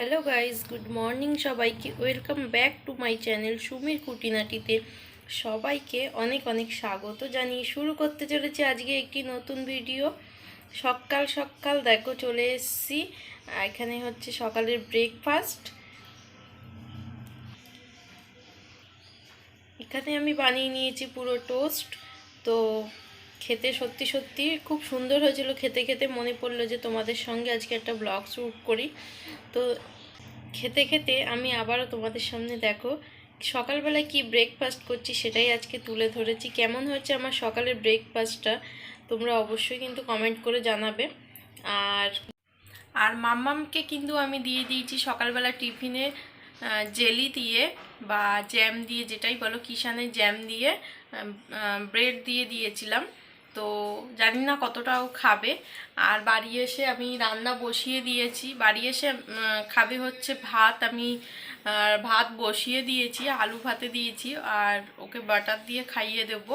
Hello guys good morning সবাইকে। Welcome back to my channel সুমির কুটিনাটিতে সবাইকে অনেক অনেক স্বাগত জানিয়ে শুরু করতে চলেছি আজকে একটি নতুন ভিডিও। সকাল সকাল দেখো চলে এসেছি। এখানে হচ্ছে সকালের ব্রেকফাস্ট এখানে আমি বানিয়ে নিয়েছি পুরো টোস্ট তো খেতে সত্যি সত্যি খুব সুন্দর হয়েছিল। খেতে খেতে মনে পড়ল যে তোমাদের সঙ্গে আজকে একটা ব্লগ শ্যুট করি। তো খেতে খেতে আমি আবারও তোমাদের সামনে দেখো, সকালবেলায় কি ব্রেকফাস্ট করছি সেটাই আজকে তুলে ধরেছি। কেমন হচ্ছে আমার সকালের ব্রেকফাস্টটা তোমরা অবশ্যই কিন্তু কমেন্ট করে জানাবে। আর আর মাম্মামকে কিন্তু আমি দিয়ে দিয়েছি সকালবেলা টিফিনে জেলি দিয়ে বা জ্যাম দিয়ে যেটাই বলো, কিষানের জ্যাম দিয়ে ব্রেড দিয়ে দিয়েছিলাম। তো জানি না কতটাও খাবে। আর বাড়ি এসে আমি রান্না বসিয়ে দিয়েছি। বাড়ি এসে খাবে হচ্ছে ভাত। আমি ভাত বসিয়ে দিয়েছি, আলু ভাতে দিয়েছি। আর ওকে বাটার দিয়ে খাইয়ে দেবো।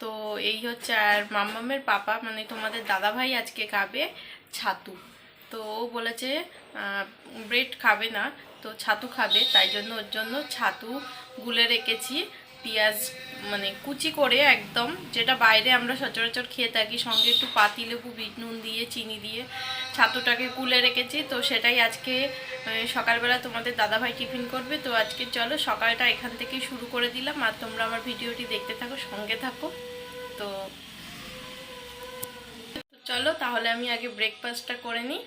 তো এই হচ্ছে, আর মাম্মামের পাপা মানে তোমাদের দাদাভাই আজকে খাবে ছাতু। তো ও বলেছে ব্রেড খাবে না, তো ছাতু খাবে। তাই জন্য ওর জন্য ছাতু গুলে রেখেছি। পেঁয়াজ মানে কুচি করে একদম, যেটা বাইরে আমরা সচরাচর খেয়ে থাকি, সঙ্গে একটু পাতি লেবু, বিট নুন দিয়ে, চিনি দিয়ে ছাতুটাকে কুলে রেখেছি। তো সেটাই আজকে সকালবেলা তোমাদের দাদাভাই টিফিন করবে। তো আজকে চলো, সকালটা এখান থেকেই শুরু করে দিলাম। আর তোমরা আমার ভিডিওটি দেখতে থাকো, সঙ্গে থাকো। তো চলো, তাহলে আমি আগে ব্রেকফাস্টটা করে নিই।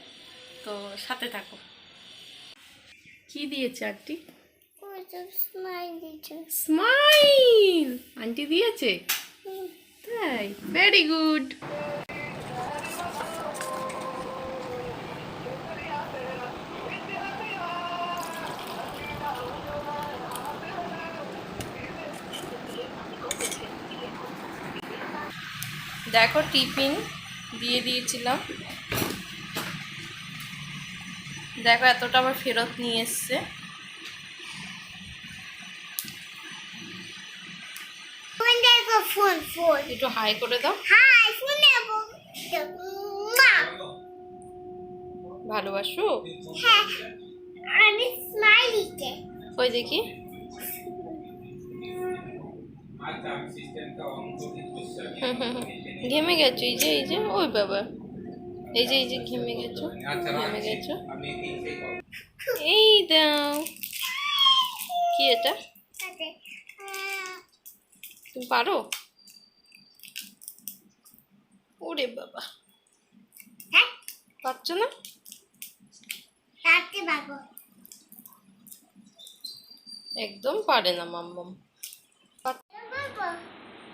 তো সাথে থাকো। কি দিয়েছে আন্টি স্মাইল আন্টি দিয়েছে? তাই? ভেরি গুড দেখো টিফিন দিয়ে দিয়েছিলাম। দেখো এতটা আবার ফেরত নিয়ে এসছে। Phone phone phone. একটু হাই করে দাও। হাই ফোন মা। ভালোবাসো? হ্যাঁ আমি স্মাইলিতে ওই দেখি? হুম, হুম, হুম। ঘেমে গেছো এই যে এই যে ওই বাবা। এই যে এই যে ঘেমে গেছো ঘেমে গেছো। এই দাও। কি এটা? তুমি পারো? ওরে বাবা। হ্যাঁ। পারছ না? একদম পারে না মাম্মাম।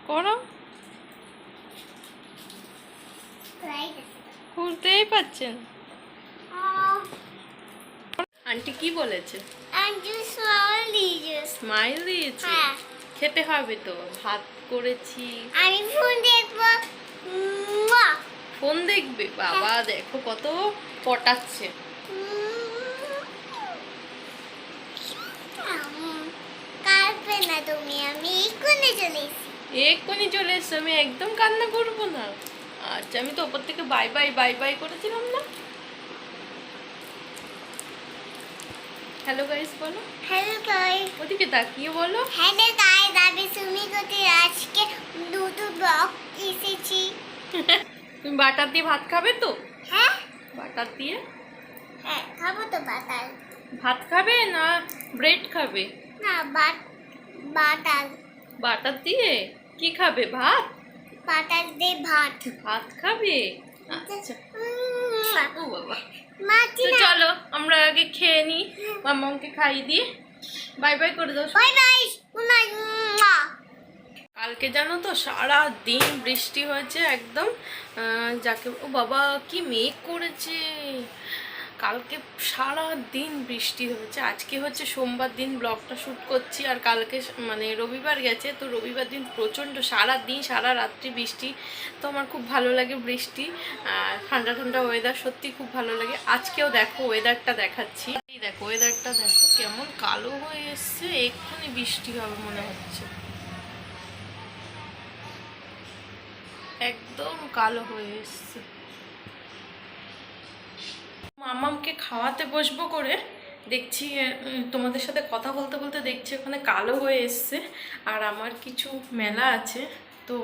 করো। খুলতেই পাচ্ছেন আন্টি কি বলেছে? জাস্ট স্মাইলি জাস্ট স্মাইল দিয়েছে? হ্যাঁ। খেতে হবে তো। ভাত করেছি। আমি ফোন দেখব। মা ফোন দেখবে? বাবা দেখো কত পটাচ্ছে। না তুমি আমি এক্ষুনি চলে এসেছি। এক্ষুনি চলে এসছে আমি একদম কান্না করব না। আচ্ছা আমি তো ওপর থেকে বাই বাই বাই বাই করেছিলাম না? হ্যালো গাইস বলো হ্যালো গাই ওদিকে তাকিয়ে বলো হ্যালো গাই আমি সুমি কোতে আজকে দুটো ব্লগ এসেছি তুমি বাটার দিয়ে ভাত খাবে তো হ্যাঁ বাটার দিয়ে হ্যাঁ খাব তো বাটার ভাত খাবে না ব্রেড খাবে না বাট বাটার বাটার দিয়ে কি খাবে ভাত বাটার দিয়ে ভাত ভাত খাবে আচ্ছা ও বাবা মাছি তো চলো আমরা আগে খেয়ে নিই মামাকে খাইয়ে দিয়ে বাই বাই করে দাও। বাই বাই কালকে জানো তো সারা দিন বৃষ্টি হয়েছে একদম। যাকে ও বাবা কি মেঘ করেছে। কালকে সারা দিন বৃষ্টি হয়েছে। আজকে হচ্ছে সোমবার দিন ব্লগটা শ্যুট করছি আর কালকে মানে রবিবার গেছে, তো রবিবার দিন প্রচণ্ড সারা দিন সারা রাত্রি বৃষ্টি। তো আমার খুব ভালো লাগে বৃষ্টি, আর ঠান্ডা ঠান্ডা ওয়েদার সত্যি খুব ভালো লাগে। আজকেও দেখো ওয়েদারটা দেখাচ্ছি। এই দেখো ওয়েদারটা দেখো কেমন কালো হয়ে এসছে, এক্ষুনি বৃষ্টি হবে মনে হচ্ছে। একদম কালো হয়ে এসছে। মামামকে খাওয়াতে বসবো করে, দেখছি তোমাদের সাথে কথা বলতে বলতে দেখছি ওখানে কালো হয়ে এসছে আর আমার কিছু মেলা আছে, তো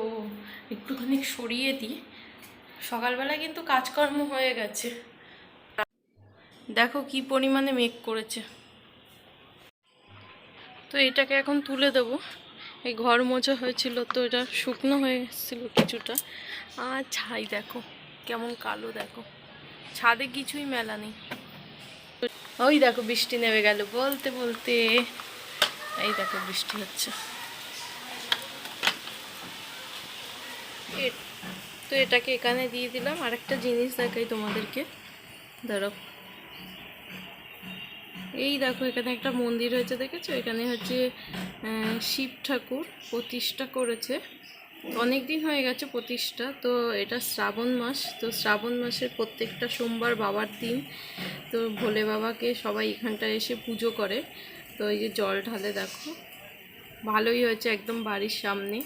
একটুখানি সরিয়ে দিই। সকালবেলা কিন্তু কাজকর্ম হয়ে গেছে। দেখো কি পরিমাণে মেঘ করেছে। তো এটাকে এখন তুলে দেব। এই ঘর মোছা হয়েছিল, তো এটা শুকনো হয়ে কিছুটা। আর ছাই দেখো, কেমন কালো দেখো। ছাদে কিছুই মেলা নেই। ওই দেখো বৃষ্টি নেমে গেল বলতে বলতে। এই দেখো বৃষ্টি হচ্ছে। তো এটাকে এখানে দিয়ে দিলাম। আর একটা জিনিস দেখাই তোমাদেরকে। ধরো। এই দেখো, এখানে একটা মন্দির হয়েছে, দেখেছ? এখানে হচ্ছে শিব ঠাকুর প্রতিষ্ঠা করেছে। অনেক দিন হয়ে গেছে প্রতিষ্ঠা, তো এটা শ্রাবণ মাস, তো শ্রাবণ মাসের প্রত্যেকটা সোমবার বাবার দিন, তো ভোলে বাবাকে সবাই এখানটায় এসে পুজো করে। তো এই যে জল ঢালে দেখো, ভালোই হয়েছে একদম বাড়ির সামনে।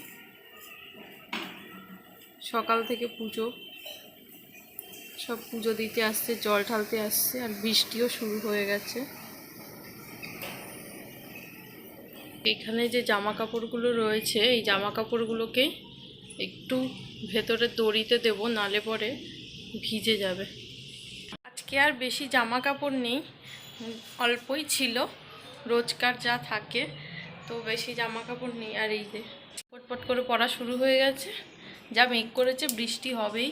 সকাল থেকে পুজো, সব পুজো দিতে আসছে, জল ঢালতে আসছে, আর বৃষ্টিও শুরু হয়ে গেছে। এখানে যে জামা কাপড়গুলো রয়েছে, এই জামা কাপড়গুলোকে একটু ভেতরে দড়িতে দেবো, নালে পরে ভিজে যাবে। আজকে আর বেশি জামা কাপড় নেই, অল্পই ছিল, রোজকার যা থাকে, তো বেশি জামা কাপড় নেই। আর এই যে পটপট করে পড়া শুরু হয়ে গেছে, যা মেঘ করেছে, বৃষ্টি হবেই।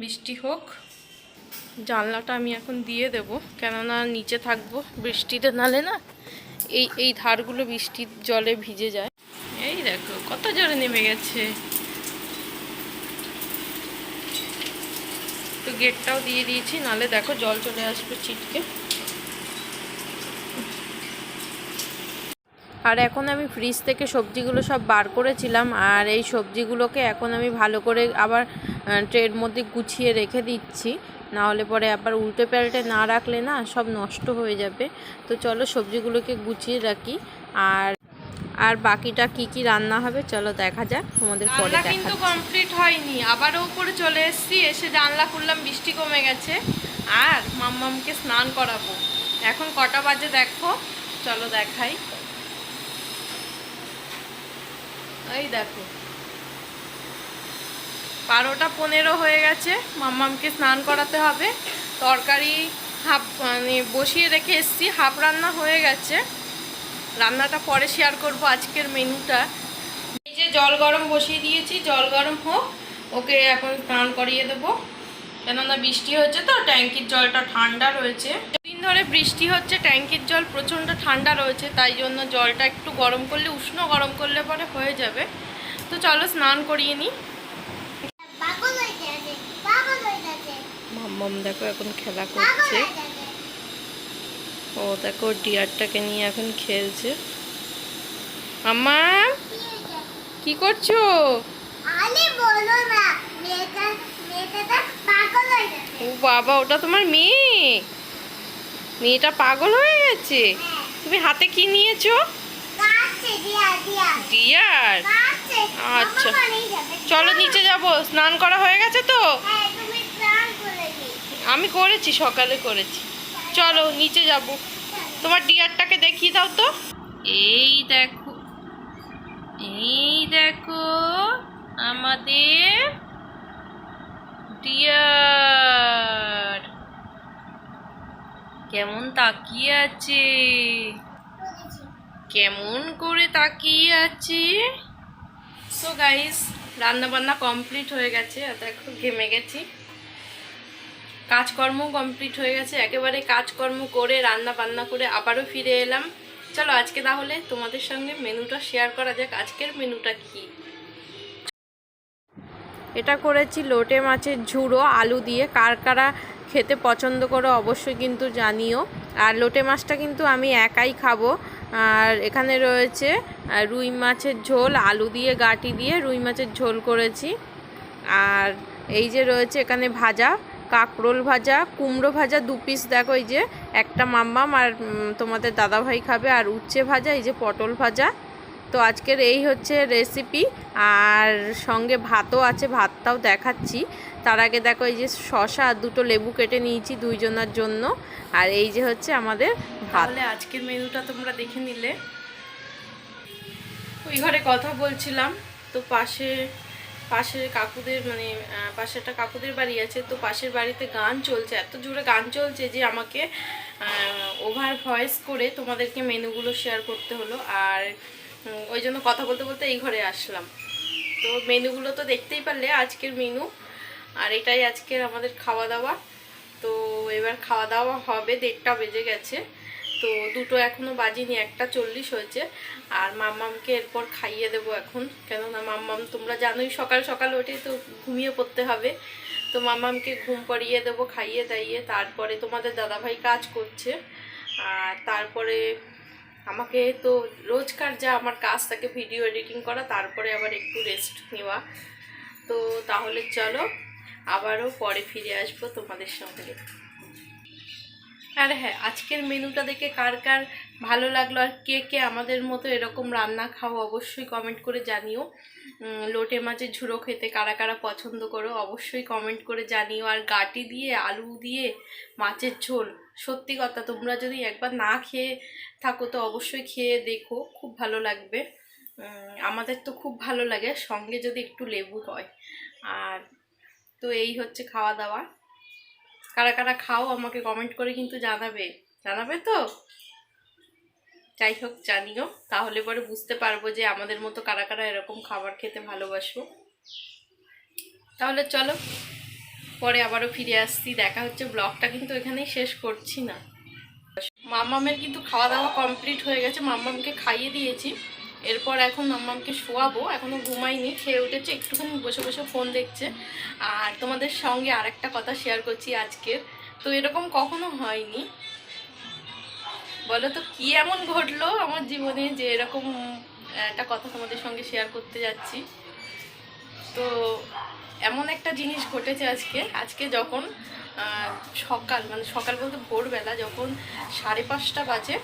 বৃষ্টি হোক, জানলাটা আমি এখন দিয়ে দেব, কেননা নিচে থাকব বৃষ্টিতে, নালে না এই এই ধারগুলো বৃষ্টির জলে ভিজে যায়। এই দেখো, কত জোরে নেমে গেছে। গেটটাও দিয়ে দিয়েছি, নালে দেখো জল চলে আসবে ছিটকে। আর এখন আমি ফ্রিজ থেকে সবজিগুলো সব বার করেছিলাম, আর এই সবজিগুলোকে এখন আমি ভালো করে আবার ট্রের মধ্যে গুছিয়ে রেখে দিচ্ছি। না হলে পরে আবার উল্টে পাল্টে না রাখলে না সব নষ্ট হয়ে যাবে। তো চলো সবজিগুলোকে গুছিয়ে রাখি। আর আর বাকিটা কি কি রান্না হবে চলো দেখা যাক তোমাদের পরে রান্না কিন্তু কমপ্লিট হয়নি আবারও উপরে চলে এসেছি এসে জানলা খুললাম বৃষ্টি কমে গেছে। আর মাম্মামকে স্নান করাবো। এখন কটা বাজে দেখো চলো দেখাই। এই দেখো। বারোটা পনেরো হয়ে গেছে মাম্মামকে স্নান করাতে হবে। তরকারি হাফ মানে বসিয়ে রেখে এসেছি হাফ রান্না হয়ে গেছে। রান্নাটা পরে শেয়ার করব আজকের মেনুটা এই যে জল গরম বসিয়ে দিয়েছি জল গরম হোক ওকে এখন স্নান করিয়ে দেবো। কেননা বৃষ্টি হচ্ছে তো ট্যাঙ্কির জলটা ঠান্ডা রয়েছে। দিন ধরে বৃষ্টি হচ্ছে ট্যাঙ্কির জল প্রচণ্ড ঠান্ডা রয়েছে তাই জন্য জলটা একটু গরম করলে উষ্ণ গরম করলে পরে হয়ে যাবে। তো চলো স্নান করিয়ে নিই মাম্মাম দেখো এখন খেলা করছে। ও দেখো ডিয়ারটাকে নিয়ে এখন খেলছে। মাম্মা কি করছ? আরে বলো না মেয়েটা মেয়েটা পাগল হয়ে গেছে। ও বাবা ওটা তোমার মেয়ে? মেয়েটা পাগল হয়ে গেছে? হ্যাঁ। তুমি হাতে কি নিয়েছো? ডিয়ার আচ্ছা। চলো নিচে যাব স্নান করা হয়ে গেছে তো? হ্যাঁ তুমি স্নান করে নি আমি করেছি সকালে করেছি। চলো, নিচে যাব। তোমার ডিয়ারটাকে দেখিয়ে দাও তো। এই দেখো এই দেখো আমাদের ডিয়ার কেমন তাকিয়ে আছে? কেমন করে তাকিয়ে আছে? সো গাইস রান্না বান্না কমপ্লিট হয়ে গেছে, আর দেখো ঘেমে গেছি। কাজকর্ম কমপ্লিট হয়ে গেছে, একেবারে কাজকর্ম করে, রান্না বান্না করে আবারও ফিরে এলাম। চলো আজকে তাহলে তোমাদের সঙ্গে মেনুটা শেয়ার করা যাক, আজকের মেনুটা কি? এটা করেছি লোটে মাছের ঝুড়ো, আলু দিয়ে। কার কারা খেতে পছন্দ করো অবশ্যই কিন্তু জানিও। আর লোটে মাছটা কিন্তু আমি একাই খাব। আর এখানে রয়েছে রুই মাছের ঝোল, আলু দিয়ে, গাটি দিয়ে রুই মাছের ঝোল করেছি। আর এই যে রয়েছে এখানে ভাজা। কাঁকরোল ভাজা, কুমড়ো ভাজা দু পিস দেখো এই যে একটা মাম্মাম আর তোমাদের দাদাভাই খাবে আর উচ্ছে ভাজা, এই যে পটল ভাজা। তো আজকের এই হচ্ছে রেসিপি আর সঙ্গে ভাতও আছে, ভাতটাও দেখাচ্ছি। তার আগে দেখো এই যে শশা আর দুটো লেবু কেটে নিয়েছি দুইজনের জন্য। আর এই যে হচ্ছে আমাদের তাহলে আজকের মেনুটা তোমরা দেখে নিলে। ওই ঘরে কথা বলছিলাম, তো পাশে পাশের কাকুদের মানে পাশে একটা কাকুদের বাড়ি আছে, তো পাশের বাড়িতে গান চলছে, এত জোরে গান চলছে যে আমাকে ওভার ভয়েস করে তোমাদেরকে মেনুগুলো শেয়ার করতে হলো। আর ওই জন্য কথা বলতে বলতে এই ঘরে আসলাম। তো মেনুগুলো তো দেখতেই পারলে আজকের মেনু, আর এটাই আজকের আমাদের খাওয়া দাওয়া। তো এবার খাওয়া দাওয়া হবে, দেড়টা বেজে গেছে। তো দুটো এখনও বাজিনি, একটা চল্লিশ হয়েছে। আর মাম্মামকে এরপর খাইয়ে দেবো এখন। কেননা মাম্মাম, তোমরা জানোই সকাল সকাল ওঠে তো ঘুমিয়ে পড়তে হবে। তো মাম্মামকে ঘুম পাড়িয়ে দেবো, খাইয়ে দাইয়ে। তারপরে তোমাদের দাদাভাই কাজ করছে। আর তারপরে আমাকে তো রোজকার যা আমার কাজ থাকে, ভিডিও এডিটিং করা, তারপরে আবার একটু রেস্ট নেওয়া। তো তাহলে চলো, আবারও পরে ফিরে আসব তোমাদের সঙ্গে। আর হ্যাঁ আজকের মেনুটা দেখে কার কার ভালো লাগল আর কে কে আমাদের মতো এরকম রান্না খাও অবশ্যই কমেন্ট করে জানিও। লোটে মাছের ঝুড়ো খেতে কারা কারা পছন্দ করো অবশ্যই কমেন্ট করে জানিও। আর গাটি দিয়ে, আলু দিয়ে, মাছের ঝোল, সত্যি কথা তোমরা যদি একবার না খেয়ে থাকো তো অবশ্যই খেয়ে দেখো, খুব ভালো লাগবে। আমাদের তো খুব ভালো লাগে, সঙ্গে যদি একটু লেবু হয়। আর তো এই হচ্ছে খাওয়া দাওয়া। কারা কারা খাও আমাকে কমেন্ট করে কিন্তু জানাবে। জানাবে তো? যাই হোক জানিও। তাহলে পরে বুঝতে পারব যে আমাদের মতো কারা কারা এরকম খাবার খেতে ভালোবাসো। তাহলে চলো, পরে আবারও ফিরে আসছি। দেখা হচ্ছে, ব্লগটা কিন্তু এখানেই শেষ করছি না। মাম্মামের কিন্তু খাওয়া দাওয়া কমপ্লিট হয়ে গেছে। মাম্মামকে খাইয়ে দিয়েছি। এরপর এখন মাম্মামকে শোয়াবো এখনও ঘুমাইনি, খেয়ে উঠেছে, একটুখানি বসে বসে ফোন দেখছে। আর তোমাদের সঙ্গে আর একটা কথা শেয়ার করছি আজকের। তো এরকম কখনো হয়নি? বলো তো, কি এমন ঘটলো আমার জীবনে যে এরকম একটা কথা তোমাদের সঙ্গে শেয়ার করতে যাচ্ছি? তো এমন একটা জিনিস ঘটেছে আজকে। আজকে যখন সকাল মানে সকাল বলতে ভোরবেলা যখন সাড়ে পাঁচটা বাজে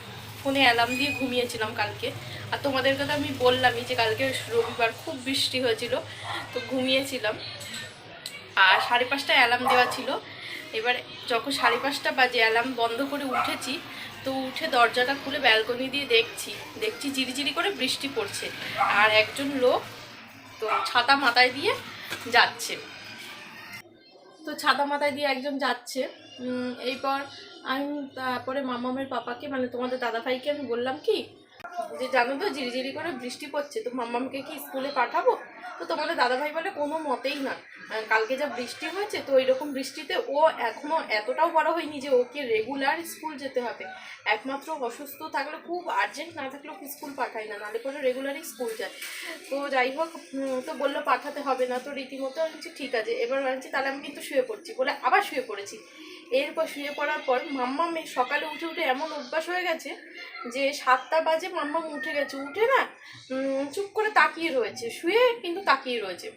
ফোনে অ্যালার্ম দিয়ে ঘুমিয়েছিলাম কালকে। আর তোমাদেরকে তো আমি বললামই যে কালকে রবিবার খুব বৃষ্টি হয়েছিল, তো ঘুমিয়েছিলাম। আর সাড়ে পাঁচটায় অ্যালার্ম দেওয়া ছিল। এবার যখন সাড়ে পাঁচটা বাজে অ্যালার্ম বন্ধ করে উঠেছি, তো উঠে দরজাটা খুলে ব্যালকনি দিয়ে দেখছি দেখছি ঝিরিঝিরি করে বৃষ্টি পড়ছে। আর একজন লোক তো ছাতা মাথায় দিয়ে যাচ্ছে। তো ছাতা মাথায় দিয়ে একজন যাচ্ছে। এরপর আমি তারপরে মামামের পাপাকে মানে তোমাদের দাদাভাইকে আমি বললাম কি, যে জানো তো, ঝিরিঝিরি করে বৃষ্টি পড়ছে, তো মাম্মামকে কি স্কুলে পাঠাবো? তো তোমাদের দাদাভাই বলে কোনো মতেই না। কালকে যা বৃষ্টি হয়েছে, তো এরকম বৃষ্টিতে ও এখনও এতটাও বড় হয়নি যে ওকে রেগুলার স্কুল যেতে হবে। একমাত্র অসুস্থ থাকলে, খুব আর্জেন্ট না থাকলে ওকে স্কুল পাঠায় না, নাহলে পরে রেগুলারই স্কুল যায়। তো যাই হোক তো বলল পাঠাতে হবে না, তো রীতিমতো আমি ঠিক আছে। এবার ভাবছি তাহলে আমি কিন্তু শুয়ে পড়ছি। বলে, আবার শুয়ে পড়েছি। এরপর শুয়ে পড়ার পর মাম্মা মেয়ে সকালে উঠে উঠে এমন অভ্যাস হয়ে গেছে যে সাতটা বাজে মাম্মাম উঠে গেছে। উঠে না চুপ করে তাকিয়ে রয়েছে। শুয়ে কিন্তু তাকিয়ে রয়েছে।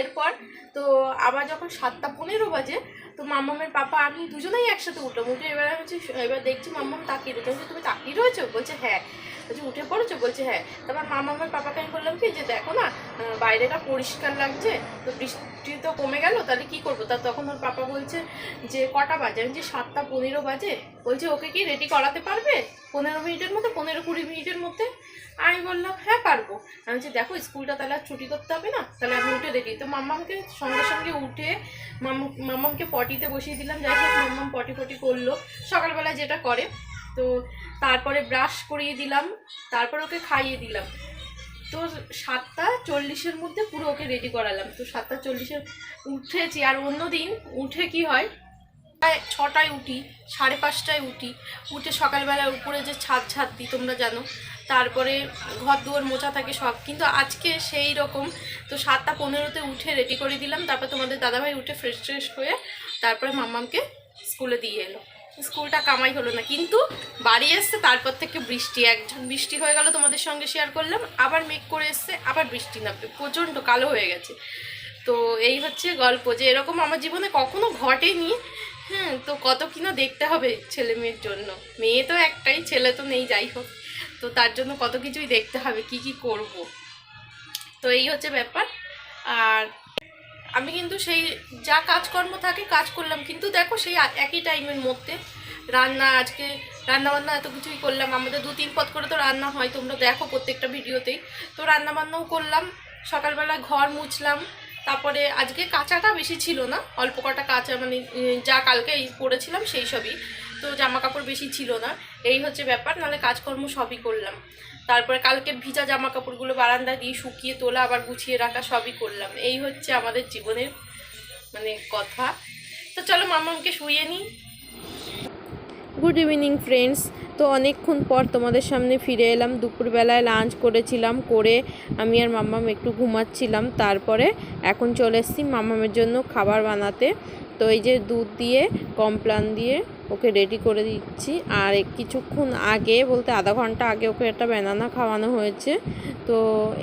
এরপর তো আবার যখন সাতটা পনেরো বাজে, তো মাম্মামের পাপা, আমি দুজনেই একসাথে উঠলাম। উঠে এবার হচ্ছে, এবার দেখছি মাম্মাম তাকিয়ে রয়েছে। তুমি তাকিয়ে রয়েছো? বলছে হ্যাঁ। বলছি উঠে পড়েছো, বলছে হ্যাঁ। তারপর মামামের পাপাকে আমি বললাম কি, যে দেখো না বাইরেটা পরিষ্কার লাগছে, তো বৃষ্টি তো কমে গেল, তাহলে কি করব? তা তখন ওর পাপা বলছে যে, কটা বাজে? আমি যে সাতটা পনেরো বাজে। বলছে, ওকে কি রেডি করাতে পারবে? পনেরো মিনিটের মধ্যে, পনেরো কুড়ি মিনিটের মধ্যে। আমি বললাম হ্যাঁ পারব। আমি বলছি, দেখো, স্কুলটা তাহলে আর ছুটি করতে হবে না, তাহলে আমি উঠে রেডি তো মাম্মামকে সঙ্গে সঙ্গে উঠে, মাম্মা, মাম্মামকে পটিতে বসিয়ে দিলাম। যাই হোক, মাম্মাম পটি পটি করল। সকালবেলা যেটা করে তো তারপরে ব্রাশ করিয়ে দিলাম, তারপর ওকে খাইয়ে দিলাম। তো সাতটা চল্লিশের মধ্যে পুরো ওকে রেডি করালাম। তো সাতটা চল্লিশে উঠেছি, আর অন্য দিন উঠে কি হয় ছটায় উঠি, সাড়ে পাঁচটায় উঠি। উঠে সকালবেলা উপরে যে ছাদ ছাদ দিই তোমরা জানো, তারপরে ঘর দুয়ার মোচা থাকে সব। কিন্তু আজকে সেই রকম, তো সাতটা পনেরোতে উঠে রেডি করে দিলাম। তারপর তোমাদের দাদাভাই উঠে ফ্রেশ ট্রেশ হয়ে তারপরে মাম্মামকে স্কুলে দিয়ে এলো। স্কুলটা কামাই হলো না। কিন্তু বাড়ি এসছে, তারপর থেকে বৃষ্টি একজন বৃষ্টি হয়ে গেল তোমাদের সঙ্গে শেয়ার করলাম। আবার মেঘ করে এসছে, আবার বৃষ্টি নামবে, প্রচণ্ড কালো হয়ে গেছে। তো এই হচ্ছে গল্প যে এরকম আমার জীবনে কখনো ঘটেনি। হ্যাঁ তো কত কিনা দেখতে হবে ছেলে মেয়ের জন্য। মেয়ে তো একটাই, ছেলে তো নেই, যাই হোক। তো তার জন্য কত কিছুই দেখতে হবে, কি কি করব। তো এই হচ্ছে ব্যাপার। আর আমি কিন্তু সেই যা কাজকর্ম থাকে কাজ করলাম। কিন্তু দেখো সেই একই টাইমের মধ্যে রান্না আজকে রান্না বান্না এত কিছুই করলাম। আমাদের দু তিন পথ করে তো রান্না হয়, তোমরা দেখো প্রত্যেকটা ভিডিওতেই। তো রান্না বান্নাও করলাম, সকালবেলা ঘর মুছলাম, তারপরে আজকে কাঁচাটা বেশি ছিল না, অল্প কটা কাঁচা মানে যা কালকে এই পরেছিলাম সেই সবই। তো জামা কাপড় বেশি ছিল না। এই হচ্ছে ব্যাপার, নাহলে কাজকর্ম সবই করলাম। তারপরে কালকে ভিজা জামা কাপড়গুলো বারান্দা দিয়ে শুকিয়ে তোলা, আবার গুছিয়ে রাখা সবই করলাম। এই হচ্ছে আমাদের জীবনের মানে কথা। তো চলো মামাকে শুয়ে নিই। গুড ইভিনিং ফ্রেন্ডস তো অনেকক্ষণ পর তোমাদের সামনে ফিরে এলাম। দুপুরবেলায় লাঞ্চ করেছিলাম, করে আমি আর মাম্মাম একটু ঘুমাচ্ছিলাম। তারপরে এখন চলে এসেছি মাম্মামের জন্য খাবার বানাতে। তো এই যে দুধ দিয়ে, কমপ্লান দিয়ে ওকে রেডি করে দিচ্ছি। আর কিছুক্ষণ আগে বলতে আধা ঘণ্টা আগে ওকে একটা ব্যানানা খাওয়ানো হয়েছে। তো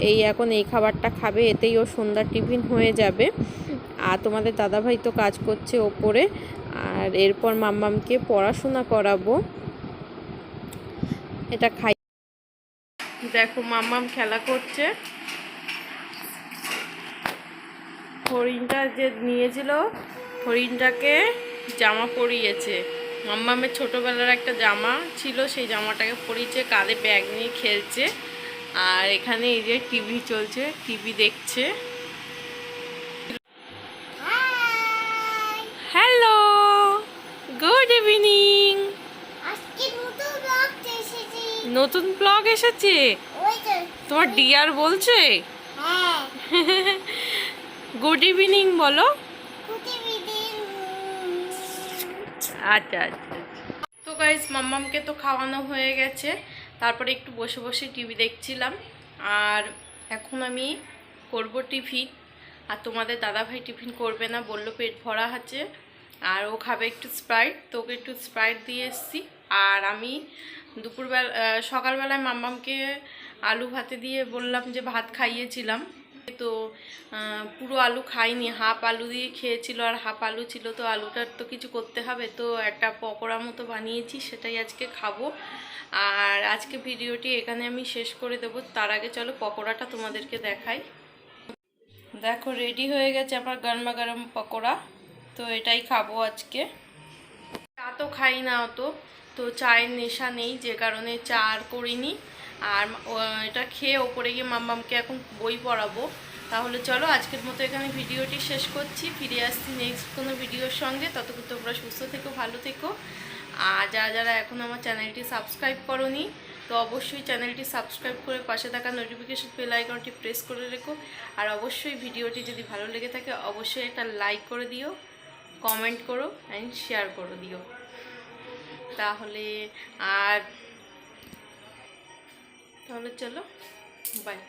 এই এখন এই খাবারটা খাবে, এতেই ও সন্ধ্যার টিফিন হয়ে যাবে। আর তোমাদের দাদাভাই তো কাজ করছে ওপরে। আর এরপর মাম্মামকে পড়াশোনা করাবো। এটা খাই। দেখো, মাম্মাম খেলা করছে। হরিণটা যে নিয়েছিল হরিণটাকে জামা পরিয়েছে। মাম্মামের ছোটোবেলার একটা জামা ছিল সেই জামাটাকে পরিয়েছে কাঁধে ব্যাগ নিয়ে খেলছে। আর এখানে এই যে টিভি চলছে টিভি দেখছে। হ্যালো গুড ইভিনিং নতুন ব্লগ এসেছি। তোমার ডিয়ার বলছে? হ্যাঁ। গুড ইভিনিং বলো কুটি বিদিন আচ্ছা আচ্ছা তো গাইজ মাম্মামকে তো খাওয়ানো হয়ে গেছে। তারপরে একটু বসে বসে টিভি দেখছিলাম। আর এখন আমি করব টিফিন। আর তোমাদের দাদাভাই টিফিন করবে না, বলল পেট ভরা আছে। আর ও খাবে একটু স্প্রাইট তো ওকে একটু স্প্রাইট দিয়ে এসছি। আর আমি দুপুরবেলা সকালবেলায় মাম্মামকে আলু ভাতে দিয়ে বললাম যে ভাত খাইয়েছিলাম। তো পুরো আলু খাইনি। হাফ আলু দিয়ে খেয়েছিল আর হাফ আলু ছিল তো আলুটার তো কিছু করতে হবে। তো একটা পকোড়া মতো বানিয়েছি, সেটাই আজকে খাব। আর আজকে ভিডিওটি এখানে আমি শেষ করে দেবো। তার আগে চলো পকোড়াটা তোমাদেরকে দেখাই। দেখো রেডি হয়ে গেছে আমার গরমা গরম পকোড়া। তো এটাই খাব আজকে। চা তো খাই না অত। তো চায়ের নেশা নেই, যে কারণে চা আর করিনি। আর এটা খেয়ে ওপরে গিয়ে মাম্মামকে এখন বই পড়াবো। তাহলে চলো, আজকের মতো এখানে ভিডিওটি শেষ করছি। ফিরে আসছি নেক্সট কোনো ভিডিওর সঙ্গে। ততক্ষণ তোমরা সুস্থ থেকো, ভালো থেকো। আর যারা যারা এখন আমার চ্যানেলটি সাবস্ক্রাইব করনি, তো অবশ্যই চ্যানেলটি সাবস্ক্রাইব করে পাশে থাকা নোটিফিকেশন বেল আইকনটি প্রেস করে রেখো। আর অবশ্যই ভিডিওটি যদি ভালো লেগে থাকে, অবশ্যই একটা লাইক করে দিও কমেন্ট করো অ্যান্ড শেয়ার করে দিও। তাহলে আর, তাহলে চলো বাই